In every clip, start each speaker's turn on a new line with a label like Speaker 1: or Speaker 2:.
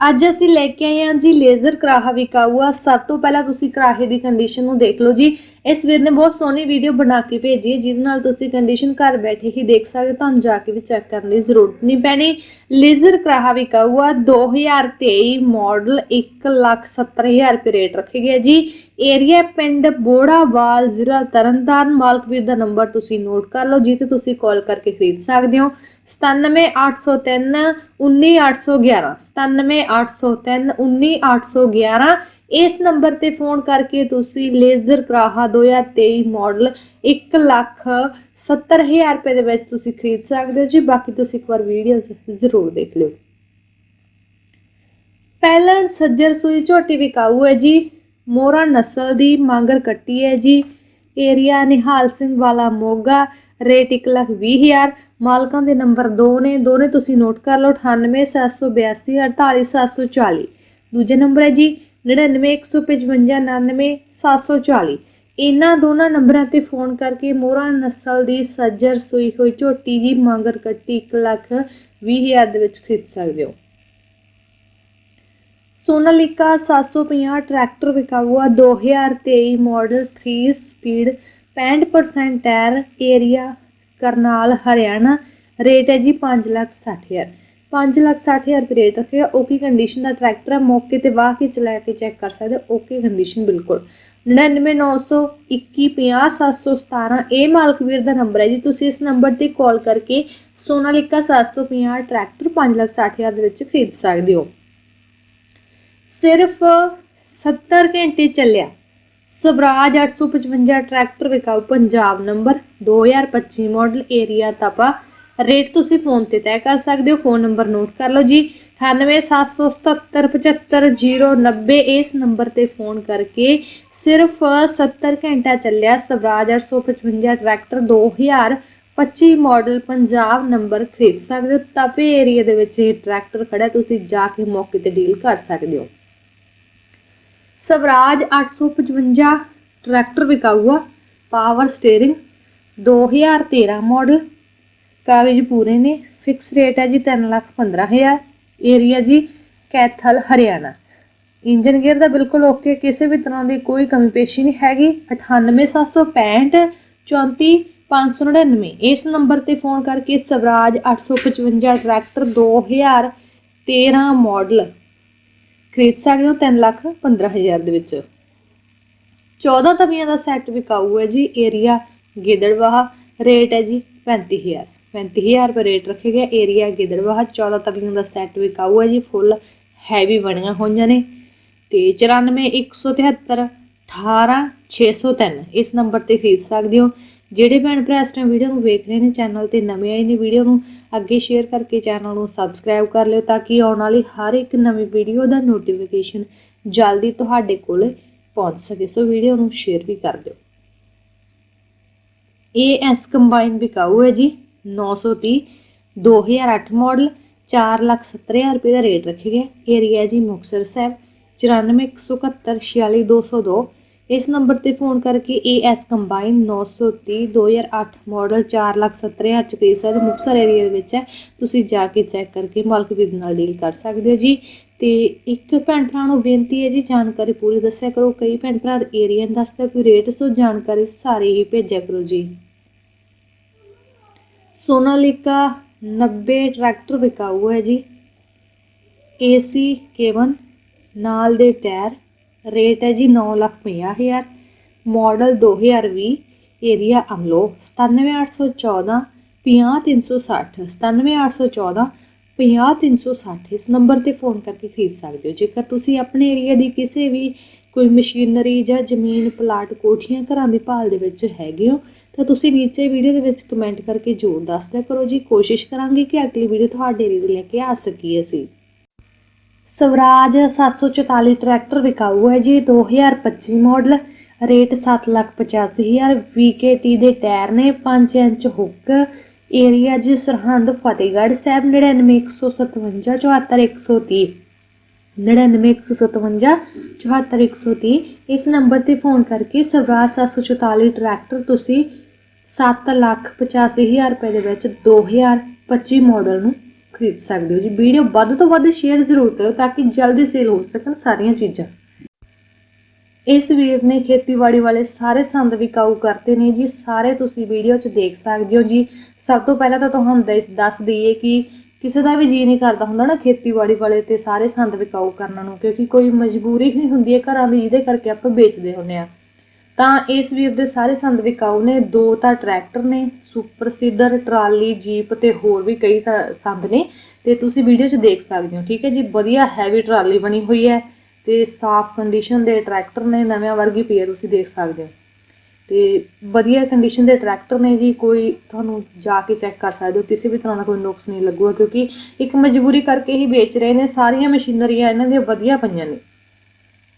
Speaker 1: ਅੱਜ ਅਸੀਂ ਲੈ ਕੇ ਆਏ ਹਾਂ ਜੀ ਲੇਜ਼ਰ ਕਰਾਹਾ ਵਿਕਾਊ ਆ ਸਭ ਤੋਂ ਪਹਿਲਾਂ ਤੁਸੀਂ ਕਰਾਹੇ ਦੀ ਕੰਡੀਸ਼ਨ ਨੂੰ ਦੇਖ ਲਓ ਜੀ। ਇਸ ਵੀਰ ਨੇ ਬਹੁਤ ਸੋਹਣੀ ਵੀਡੀਓ ਬਣਾ ਕੇ ਭੇਜੀ ਹੈ ਜਿਹਦੇ ਨਾਲ ਤੁਸੀਂ ਕੰਡੀਸ਼ਨ ਘਰ ਬੈਠੇ ਹੀ ਦੇਖ ਸਕਦੇ ਹੋ, ਤੁਹਾਨੂੰ ਜਾ ਕੇ ਵੀ ਚੈੱਕ ਕਰਨ ਦੀ ਜ਼ਰੂਰਤ ਨਹੀਂ ਪੈਣੀ। ਲੇਜ਼ਰ ਕਰਾਹਾ ਵਿਕਾਊ ਆ 2023 ਮਾਡਲ 170000 ਰੁਪਏ ਰੇਟ ਰੱਖੇ ਗਏ ਜੀ। ਏਰੀਆ ਪਿੰਡ ਬੋੜਾਵਾਲ ਜ਼ਿਲ੍ਹਾ ਤਰਨਤਾਰਨ। ਮਾਲਕ ਵੀਰ ਦਾ ਨੰਬਰ ਤੁਸੀਂ ਨੋਟ ਕਰ ਲਓ ਜਿੱਥੇ ਤੁਸੀਂ ਕਾਲ ਕਰਕੇ ਖਰੀਦ ਸਕਦੇ ਹੋ। 97803 19811 97803 19811 ਇਸ ਨੰਬਰ ਤੇ ਫੋਨ ਕਰਕੇ ਤੁਸੀਂ ਲੇਜ਼ਰ ਕਰਾਹਾ 2023 ਮਾਡਲ 1 ਲੱਖ 70000 ਰੁਪਏ ਦੇ ਵਿੱਚ ਤੁਸੀਂ ਖਰੀਦ ਸਕਦੇ ਹੋ ਜੀ। ਬਾਕੀ ਤੁਸੀਂ ਇੱਕ ਵਾਰ ਵੀਡੀਓ ਜ਼ਰੂਰ ਦੇਖ ਲਿਓ। ਪਹਿਲਾਂ ਸੱਜਰ ਸੂਈ ਝੋਟੀ ਵਿਕਾਊ ਹੈ ਜੀ। ਮੋਰਾ ਨਸਲ ਦੀ ਮਾਂਗਰ ਕੱਟੀ ਹੈ ਜੀ। ਏਰੀਆ ਨਿਹਾਲ ਸਿੰਘ ਵਾਲਾ ਮੋਗਾ, ਰੇਟ 1 ਲੱਖ ਵੀਹ ਹਜ਼ਾਰ। ਮਾਲਕਾਂ ਦੇ ਨੰਬਰ ਦੋ ਨੇ, ਦੋਨੇ ਤੁਸੀਂ ਨੋਟ ਕਰ ਲਓ 9872 48740 ਦੂਜਾ ਨੰਬਰ ਹੈ ਜੀ 9915599740 ਇਹਨਾਂ ਦੋਨਾਂ ਨੰਬਰਾਂ ਤੇ ਫੋਨ ਕਰਕੇ ਮੋਹਰਾ ਨਸਲ ਦੀ ਸੱਜਰ ਸੂਈ ਹੋਈ ਝੋਟੀ ਜੀ, ਮਾਂਗਰ ਕੱਟੀ 1 ਲੱਖ ਵੀਹ ਹਜ਼ਾਰ ਦੇ ਵਿੱਚ ਖਰੀਦ ਸਕਦੇ ਹੋ। ਸੋਨਾਲੀਕਾ 750 ਟਰੈਕਟਰ ਵਿਕਾਊ ਆ 2023 model 3 speed 65% tyre area Karnal, Haryana rate ਹੈ ਜੀ 560000 560000 ਰੁਪਏ ਰੇਟ ਰੱਖਿਆ ਓਕੇ ਕੰਡੀਸ਼ਨ ਦਾ ਟਰੈਕਟਰ ਹੈ ਮੌਕੇ ਤੇ ਵਾਹ ਕੇ ਚਲਾ ਕੇ ਚੈੱਕ ਕਰ ਸਕਦੇ ਹੋ ਓਕੇ ਕੰਡੀਸ਼ਨ ਬਿਲਕੁਲ। 9990150717 ਇਹ ਮਾਲਕ ਵੀਰ ਦਾ ਨੰਬਰ ਹੈ ਜੀ, ਤੁਸੀਂ ਇਸ ਨੰਬਰ ਤੇ ਕਾਲ ਕਰਕੇ ਸੋਨਾਲੀਕਾ 750 ਟਰੈਕਟਰ 560000 ਦੇ ਵਿੱਚ ਖਰੀਦ ਸਕਦੇ ਹੋ। ਸਿਰਫ 70 ਘੰਟੇ ਚੱਲਿਆ। Swaraj 855 tractor ਵਿਕਾਊ Punjab number 2025 model area Tapa. Rate ਤੁਸੀਂ ਫੋਨ ਤੇ ਤੈਅ ਕਰ ਸਕਦੇ ਹੋ, ਫੋਨ ਨੰਬਰ ਨੋਟ ਕਰ ਲਓ ਜੀ। 9877775090 ਇਸ ਨੰਬਰ ਤੇ ਫੋਨ ਕਰਕੇ ਸਿਰਫ 70 ਘੰਟਾ ਚੱਲਿਆ Swaraj 855 tractor 2025 model Punjab number ਖਰੀਦ ਸਕਦੇ ਹੋ। ਤਪੇ ਏਰੀਆ ਦੇ ਵਿੱਚ ਇਹ ਟਰੈਕਟਰ ਖੜਾ ਤੁਸੀਂ ਜਾ ਕੇ ਮੌਕੇ ਤੇ ਡੀਲ ਕਰ ਸਕਦੇ ਹੋ। ਸਵਰਾਜ 855 ਟਰੈਕਟਰ ਵਿਕਾਊ ਆ ਪਾਵਰ ਸਟੀਅਰਿੰਗ 2013 ਮਾਡਲ। ਕਾਗਜ਼ ਪੂਰੇ ਨੇ, ਫਿਕਸ ਰੇਟ ਹੈ ਜੀ 315000 ਏਰੀਆ ਜੀ ਕੈਥਲ, ਹਰਿਆਣਾ। ਇੰਜਨ ਗੇਅਰ ਦਾ ਬਿਲਕੁਲ ਓਕੇ ਕਿਸੇ ਵੀ ਤਰ੍ਹਾਂ ਦੀ ਕੋਈ ਕਮੀ ਪੇਸ਼ੀ ਨਹੀਂ ਹੈਗੀ। 98765 34599 ਇਸ ਨੰਬਰ ਤੇ ਫੋਨ ਕਰਕੇ ਸਵਰਾਜ 855 ਟਰੈਕਟਰ 2013 ਮਾਡਲ ਖਰੀਦ ਸਕਦੇ ਹੋ 3 ਲੱਖ 15000 ਦੇ ਵਿੱਚ। 14 ਤਵੀਆਂ ਦਾ ਸੈੱਟ ਵਿਕਾਊ ਹੈ ਜੀ, ਏਰੀਆ ਗਿੱਦੜਵਾਹ, ਰੇਟ ਹੈ ਜੀ 35000 35000 ਰੁਪਏ ਰੇਟ ਰੱਖੇ ਗਿਆ ਏਰੀਆ ਗਿੱਦੜਵਾਹ 14 ਤਵੀਆਂ ਦਾ ਸੈੱਟ ਵਿਕਾਊ ਹੈ ਜੀ, ਫੁੱਲ ਹੈਵੀ ਬਣੀਆਂ ਹੋਈਆਂ ਨੇ। ਤੇ 94173 18603 ਇਸ ਨੰਬਰ ਤੇ ਖਰੀਦ ਸਕਦੇ ਹੋ। ਜਿਹੜੇ ਭੈਣ ਭਰਾ ਇਸ ਟਾਈਮ ਵੀਡੀਓ ਨੂੰ ਵੇਖ ਰਹੇ ਨੇ ਚੈਨਲ ਤੇ ਨਵੇਂ ਆਏ ਨੇ ਵੀਡੀਓ ਨੂੰ ਅੱਗੇ ਸ਼ੇਅਰ ਕਰਕੇ ਚੈਨਲ ਨੂੰ ਸਬਸਕ੍ਰਾਈਬ ਕਰ ਲਿਓ ਤਾਂ ਕਿ ਆਉਣ ਵਾਲੀ ਹਰ ਇੱਕ ਨਵੀਂ ਵੀਡੀਓ ਦਾ ਨੋਟੀਫਿਕੇਸ਼ਨ ਜਲਦੀ ਤੁਹਾਡੇ ਕੋਲ ਪਹੁੰਚ ਸਕੇ। ਸੋ ਵੀਡੀਓ ਨੂੰ ਸ਼ੇਅਰ ਵੀ ਕਰ ਦਿਓ। AS ਕੰਬਾਈਨ ਵਿਕਾਊ ਹੈ ਜੀ 930 2008 ਮਾਡਲ 470000 ਰੁਪਏ ਦਾ ਰੇਟ ਰੱਖਿਆ ਗਿਆ ਏਰੀਆ ਜੀ ਮੁਕਤਸਰ ਸਾਹਿਬ 9417746202 ਇਸ ਨੰਬਰ ਤੇ ਫੋਨ ਕਰਕੇ AS ਕੰਬਾਈਨ 930 2008 ਮਾਡਲ 470000 ਚ ਖਰੀਦ ਸਕਦੇ ਮੁਕਤਸਰ ਏਰੀਆ ਦੇ ਵਿੱਚ ਹੈ। ਤੁਸੀਂ ਜਾ ਕੇ ਚੈੱਕ ਕਰਕੇ ਮਾਲਕ ਵੀਰ ਨਾਲ ਡੀਲ ਕਰ ਸਕਦੇ ਹੋ ਜੀ। ਤੇ ਇੱਕ ਭੈਣ ਭਰਾ ਨੂੰ ਬੇਨਤੀ ਹੈ ਜੀ, ਜਾਣਕਾਰੀ ਪੂਰੀ ਦੱਸਿਆ ਕਰੋ। ਕਈ ਭੈਣ ਭਰਾ ਏਰੀਆ ਦੱਸਦਾ ਕੋਈ ਰੇਟ ਸੋ ਜਾਣਕਾਰੀ ਸਾਰੇ ਹੀ ਭੇਜਿਆ ਕਰੋ ਜੀ। ਸੋਨਾਲੀਕਾ 90 ਟਰੈਕਟਰ ਵਿਕਾਊ ਹੈ ਜੀ। ਏਸੀ ਕੇਵਨ ਨਾਲ ਦੇ ਟਾਇਰ ਰੇਟ ਹੈ ਜੀ 950000 ਮਾਡਲ 2020 ਏਰੀਆ ਅਮਲੋ 97814 50360 97814 50360 ਇਸ ਨੰਬਰ ਤੇ ਫੋਨ ਕਰਕੇ ਖਰੀਦ ਸਕਦੇ ਹੋ। ਜੇਕਰ ਤੁਸੀਂ ਆਪਣੇ ਏਰੀਆ ਦੀ ਕਿਸੇ ਵੀ ਕੋਈ ਮਸ਼ੀਨਰੀ ਜਾਂ ਜ਼ਮੀਨ, ਪਲਾਟ, ਕੋਠੀਆਂ, ਘਰਾਂ ਦੀ ਭਾਲ ਦੇ ਵਿੱਚ ਹੈਗੇ ਹੋ, ਤਾਂ ਤੁਸੀਂ ਨੀਚੇ ਵੀਡੀਓ ਦੇ ਵਿੱਚ ਕਮੈਂਟ ਕਰਕੇ ਜ਼ਰੂਰ ਦੱਸਦਿਆ ਕਰੋ ਜੀ। ਕੋਸ਼ਿਸ਼ ਕਰਾਂਗੇ ਕਿ ਅਗਲੀ ਵੀਡੀਓ ਤੁਹਾਡੇ ਲਈ ਲੈ ਕੇ ਆ ਸਕੀਏ ਅਸੀਂ। ਸਵਰਾਜ 744 ਟਰੈਕਟਰ ਵਿਕਾਊ ਹੈ ਜੀ। 2025 ਮਾਡਲ, ਰੇਟ 785000 VKT ਦੇ ਟਾਇਰ ਨੇ 5 ਇੰਚ ਹੁੱਕ। ਏਰੀਆ ਜੀ ਸਰਹੰਦ ਫਤਿਹਗੜ੍ਹ ਸਾਹਿਬ 9915574130 9915574130 74130 ਇਸ ਨੰਬਰ ਤੇ ਫੋਨ ਕਰਕੇ ਸਵਰਾਜ 744 ਟਰੈਕਟਰ ਤੁਸੀਂ 7 ਲੱਖ 85 ਹਜ਼ਾਰ ਰੁਪਏ ਦੇ ਵਿੱਚ 2025 ਮਾਡਲ ਨੂੰ ਖਰੀਦ ਸਕਦੇ ਹੋ ਜੀ। ਵੀਡੀਓ ਵੱਧ ਤੋਂ ਵੱਧ ਸ਼ੇਅਰ ਜ਼ਰੂਰ ਕਰੋ ਤਾਂ ਕਿ ਜਲਦੀ ਸੇਲ ਹੋ ਸਕਣ ਸਾਰੀਆਂ ਚੀਜ਼ਾਂ। ਇਸ ਵੀਰ ਨੇ ਖੇਤੀਬਾੜੀ ਵਾਲੇ ਸਾਰੇ ਸੰਦ ਵਿਕਾਊ ਕਰਤੇ ਨੇ ਜੀ। ਸਾਰੇ ਤੁਸੀਂ ਵੀਡੀਓ 'ਚ ਦੇਖ ਸਕਦੇ ਹੋ ਜੀ। ਸਭ ਤੋਂ ਪਹਿਲਾਂ ਤਾਂ ਤੁਹਾਨੂੰ ਦੱਸ- ਦੱਸ ਦਈਏ ਕਿ ਕਿਸੇ ਦਾ ਵੀ ਜੀ ਨਹੀਂ ਕਰਦਾ ਹੁੰਦਾ ਨਾ ਖੇਤੀਬਾੜੀ ਵਾਲੇ ਤੇ ਸਾਰੇ ਸੰਦ ਵਿਕਾਊ ਕਰਨ ਨੂੰ, ਕਿਉਂਕਿ ਕੋਈ ਮਜਬੂਰੀ ਹੀ ਹੁੰਦੀ ਹੈ ਘਰਾਂ ਦੀ, ਜਿਹਦੇ ਕਰਕੇ ਆਪਾਂ ਵੇਚਦੇ ਹੁੰਨੇ ਆ ਤਾਂ ਇਸ ਵੀਰ ਦੇ ਸਾਰੇ ਸੰਦ ਵਿਕਾਊ ਨੇ, ਦੋ ਤਾਂ ਟਰੈਕਟਰ ਨੇ, ਸੁਪਰ ਸੀਡਰ, ਟਰਾਲੀ, ਜੀਪ ਤੇ ਹੋਰ ਵੀ ਕਈ ਸੰਦ ਨੇ, ਤੇ ਤੁਸੀਂ ਵੀਡੀਓ 'ਚ ਦੇਖ ਸਕਦੇ ਹੋ, ਠੀਕ ਹੈ ਜੀ? ਵਧੀਆ ਹੈਵੀ ਟਰਾਲੀ ਬਣੀ ਹੋਈ ਹੈ ਤੇ ਸਾਫ਼ ਕੰਡੀਸ਼ਨ ਦੇ ਟਰੈਕਟਰ ਨੇ ਨਵਿਆਂ ਵਰਗੀ ਪਈ ਹੈ ਤੁਸੀਂ ਦੇਖ ਸਕਦੇ ਹੋ। ਤੇ ਵਧੀਆ ਕੰਡੀਸ਼ਨ ਦੇ ਟਰੈਕਟਰ ਨੇ ਜੀ, ਕੋਈ ਤੁਹਾਨੂੰ ਜਾ ਕੇ ਚੈੱਕ ਕਰ ਸਕਦੇ ਹੋ, ਕਿਸੇ ਵੀ ਤਰ੍ਹਾਂ ਦਾ ਕੋਈ ਨੁਕਸ ਨਹੀਂ ਲੱਗੂਗਾ, ਕਿਉਂਕਿ ਇੱਕ ਮਜਬੂਰੀ ਕਰਕੇ ਹੀ ਵੇਚ ਰਹੇ ਨੇ, ਸਾਰੀਆਂ ਮਸ਼ੀਨਰੀਆਂ ਇਹਨਾਂ ਦੀਆਂ ਵਧੀਆ ਪਈਆਂ ਨੇ।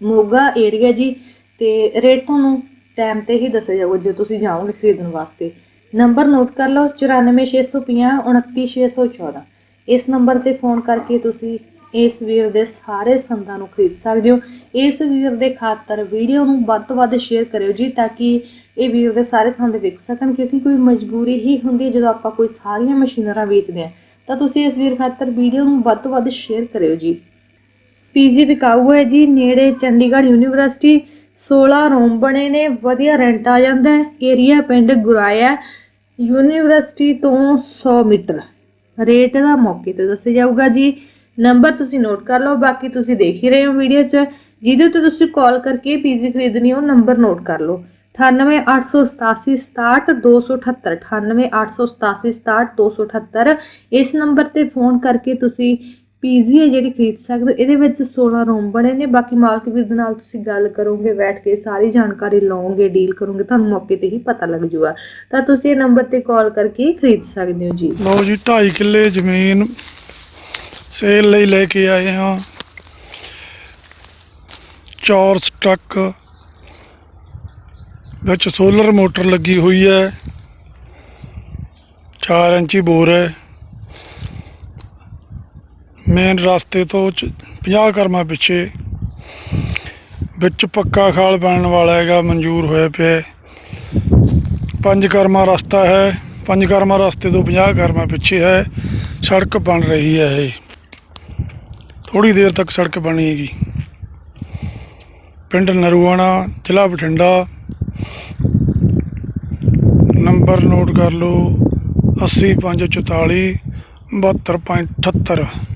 Speaker 1: ਮੋਗਾ ਏਰੀਆ ਜੀ ਤੇ ਰੇਟ ਤੁਹਾਨੂੰ ਟਾਈਮ ਤੇ ਹੀ ਦੱਸਿਆ ਜਾਊਗਾ ਜੇ ਤੁਸੀਂ ਜਾਓਗੇ ਖਰੀਦਣ ਵਾਸਤੇ। ਨੰਬਰ ਨੋਟ ਕਰ ਲਓ 94650 29614 ਇਸ ਨੰਬਰ ਤੇ ਫੋਨ ਕਰਕੇ ਤੁਸੀਂ ਇਸ ਵੀਰ ਦੇ ਸਾਰੇ ਸੰਦਾਂ ਨੂੰ ਖਰੀਦ ਸਕਦੇ ਹੋ। ਇਸ ਵੀਰ ਦੇ ਖਾਤਰ ਵੀਡੀਓ ਨੂੰ ਵੱਧ ਤੋਂ ਵੱਧ ਸ਼ੇਅਰ ਕਰਿਓ ਜੀ, ਤਾਂ ਕਿ ਇਹ ਵੀਰ ਦੇ ਸਾਰੇ ਸੰਦ ਵਿਕ ਸਕਣ, ਕਿਉਂਕਿ ਕੋਈ ਮਜਬੂਰੀ ਹੀ ਹੁੰਦੀ ਜਦੋਂ ਆਪਾਂ ਕੋਈ ਸਾਰੀਆਂ ਮਸ਼ੀਨਰਾਂ ਵੇਚਦੇ ਹਾਂ। ਤਾਂ ਤੁਸੀਂ ਇਸ ਵੀਰ ਖਾਤਰ ਵੀਡੀਓ ਨੂੰ ਵੱਧ ਤੋਂ ਵੱਧ ਸ਼ੇਅਰ ਕਰਿਓ ਜੀ। ਪੀਜੀ ਵਿਕਾਊ ਹੈ ਜੀ, ਨੇੜੇ ਚੰਡੀਗੜ੍ਹ ਯੂਨੀਵਰਸਿਟੀ 16 ਰੂਮ ਬਣੇ ਨੇ, ਵਧੀਆ ਰੈਂਟ ਆ ਜਾਂਦਾ ਹੈ ਏਰੀਆ ਪਿੰਡ ਗੁਰਾਇਆ ਯੂਨੀਵਰਸਿਟੀ ਤੋਂ 100 ਮੀਟਰ। ਰੇਟ ਦਾ ਮੌਕੇ ਤੇ ਦੱਸਿਆ ਜਾਊਗਾ ਜੀ। ਨੰਬਰ ਤੁਸੀਂ ਨੋਟ ਕਰ ਲਓ, ਬਾਕੀ ਤੁਸੀਂ ਦੇਖ ਹੀ ਰਹੇ ਹੋ ਵੀਡੀਓ 'ਚ। ਜਿਹਦੇ ਉੱਤੇ ਤੁਸੀਂ ਕਾਲ ਕਰਕੇ ਪੀਜੀ ਖਰੀਦਣੀ ਹੋ ਨੰਬਰ ਨੋਟ ਕਰ ਲਓ। 9888766278 9888766278 ਇਸ ਨੰਬਰ ਤੇ ਫੋਨ ਕਰਕੇ ਤੁਸੀਂ ਪੀਜੀ ਹੈ ਜਿਹੜੀ ਖਰੀਦ ਸਕਦੇ ਹੋ। ਇਹਦੇ ਵਿੱਚ 16 ਰੂਮ ਬਣੇ ਨੇ। ਬਾਕੀ ਮਾਲਕ ਵੀਰ ਦੇ ਨਾਲ ਤੁਸੀਂ ਗੱਲ ਕਰੋਗੇ, ਬੈਠ ਕੇ ਸਾਰੀ ਜਾਣਕਾਰੀ ਲਓਗੇ ਡੀਲ ਕਰੋਗੇ, ਤੁਹਾਨੂੰ ਮੌਕੇ ਤੇ ਹੀ ਪਤਾ ਲੱਗ ਜੂਗਾ। ਤਾਂ ਤੁਸੀਂ ਇਹ ਨੰਬਰ ਤੇ ਕਾਲ ਕਰਕੇ ਖਰੀਦ ਸਕਦੇ ਹੋ ਜੀ।
Speaker 2: ਲਓ ਜੀ 2.5 ਕਿੱਲੇ ਜ਼ਮੀਨ ਸੇਲ ਲਈ ਲੈ ਕੇ ਆਏ ਹਾਂ। ਚੌਰਸ ਟਰੱਕ ਵਿੱਚ ਸੋਲਰ ਮੋਟਰ ਲੱਗੀ ਹੋਈ ਹੈ। 4 ਇੰਚੀ ਬੋਰ ਹੈ। ਮੇਨ ਰਸਤੇ ਤੋਂ 50 ਕਰਮਾ ਪਿੱਛੇ ਵਿੱਚ ਪੱਕਾ ਖਾਲ ਬਣਨ ਵਾਲਾ ਹੈਗਾ, ਮਨਜ਼ੂਰ ਹੋਇਆ ਪਿਆ ਪੰਜ ਕਰਮਾ ਰਸਤਾ ਹੈ, ਪੰਜ ਕਰਮਾ ਰਸਤੇ ਤੋਂ 50 ਕਰਮਾ ਪਿੱਛੇ ਹੈ, ਸੜਕ ਬਣ ਰਹੀ ਹੈ ਇਹ। ਥੋੜੀ ਦੇਰ ਤੱਕ ਸੜਕ ਬਣੀ ਪਿੰਡ ਨਰੂਆਣਾ, ਜ਼ਿਲ੍ਹਾ ਬਠਿੰਡਾ। ਨੰਬਰ ਨੋਟ ਕਰ ਲਓ 80544 72.78